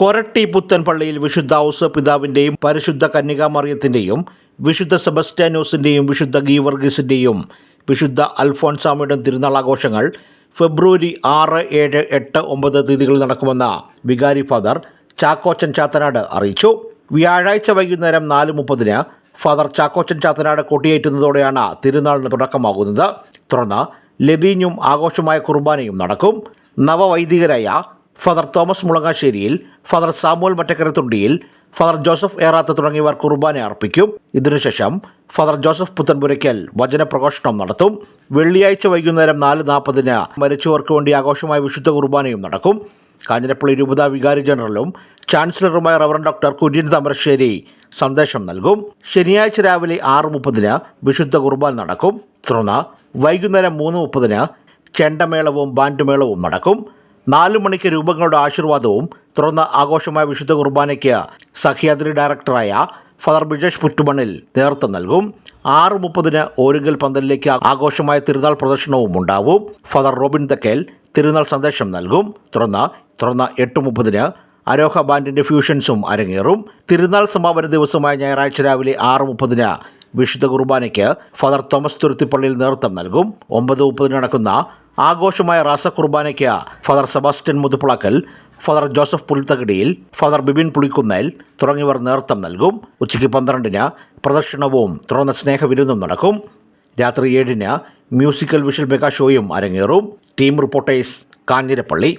കൊരട്ടി പുത്തൻ പള്ളിയിൽ വിശുദ്ധ ഔസ പിതാവിന്റെയും പരിശുദ്ധ കന്യകാമറിയത്തിന്റെയും വിശുദ്ധ സെബസ്റ്റാനോസിന്റെയും വിശുദ്ധ ഗീവർഗീസിന്റെയും വിശുദ്ധ അൽഫോൺസാമിയുടെ തിരുനാൾ ആഘോഷങ്ങൾ ഫെബ്രുവരി ആറ് ഏഴ് എട്ട് ഒമ്പത് തീയതികളിൽ നടക്കുമെന്ന് വികാരി ഫാദർ ചാക്കോച്ചൻ ചാത്തനാട് അറിയിച്ചു. വ്യാഴാഴ്ച വൈകുന്നേരം നാല് മുപ്പതിന് ഫാദർ ചാക്കോച്ചൻ ചാത്തനാട് കൊട്ടിയേറ്റുന്നതോടെയാണ് തിരുനാളിന് തുടക്കമാകുന്നത്. തുടർന്ന് ലബീഞ്ഞും ആഘോഷമായ കുർബാനയും നടക്കും. നവവൈദികരായ father Thomas Mulangasseriyil father Samuel Mattakkarathundiyil father Joseph Eratha തുടങ്ങിയവർ കുർബാന അർപ്പിക്കും. ഇതിനുശേഷം ഫാദർ ജോസഫ് പുത്തൻപുരയ്ക്കൽ വചനപ്രഘോഷണം നടത്തും. വെള്ളിയാഴ്ച വൈകുന്നേരം നാല് നാൽപ്പതിന് മരിച്ചവർക്ക് വേണ്ടി ആഘോഷമായ വിശുദ്ധ കുർബാനയും നടക്കും. കാഞ്ഞിരപ്പള്ളി രൂപത വികാരി ജനറലും ചാൻസലറുമായ റവറൻ ഡോക്ടർ കുര്യൻ താമരശ്ശേരി സന്ദേശം നൽകും. ശനിയാഴ്ച രാവിലെ ആറ് മുപ്പതിന് വിശുദ്ധ കുർബാന നടക്കും. തുടർന്ന് വൈകുന്നേരം മൂന്ന് മുപ്പതിന് ചെണ്ടമേളവും ബാൻഡുമേളവും നടക്കും. നാലു മണിക്ക് രൂപങ്ങളുടെ ആശീർവാദവും തുടർന്ന് ആഘോഷമായ വിശുദ്ധ കുർബാനയ്ക്ക് സഖ്യാദ്രി ഡയറക്ടറായ ഫാദർ ബിജേഷ് പുറ്റുമണ്ണിൽ നേതൃത്വം നൽകും. ആറ് മുപ്പതിന് ഓരുങ്കൽ പന്തലിലേക്ക് ആഘോഷമായ തിരുനാൾ പ്രദർശനവും ഉണ്ടാവും. ഫാദർ റോബിൻ തക്കേൽ തിരുനാൾ സന്ദേശം നൽകും. തുടർന്ന് തുടർന്ന് എട്ട് മുപ്പതിന് അരോഹ ബാൻഡിന്റെ ഫ്യൂഷൻസും അരങ്ങേറും. തിരുനാൾ സമാപന ദിവസമായ ഞായറാഴ്ച രാവിലെ ആറ് മുപ്പതിന് വിശുദ്ധ കുർബാനയ്ക്ക് ഫാദർ തോമസ് തുരുത്തിപ്പള്ളിയിൽ നേതൃത്വം നൽകും. ഒമ്പത് മുപ്പതിന് നടക്കുന്ന ആഘോഷമായ റാസ കുർബാനയ്ക്ക് father Sebastian Muthuppalackal father Joseph Pulthakidiyil father Bibin Pulikkunnel തുടങ്ങിയവർ നേതൃത്വം നൽകും. ഉച്ചയ്ക്ക് പന്ത്രണ്ടിന് പ്രദർശനവും തുടർന്ന് സ്നേഹവിരുന്നും നടക്കും. രാത്രി ഏഴിന് മ്യൂസിക്കൽ വിഷൽ മെഗാ ഷോയും അരങ്ങേറും. Team reporters Kanjirappally.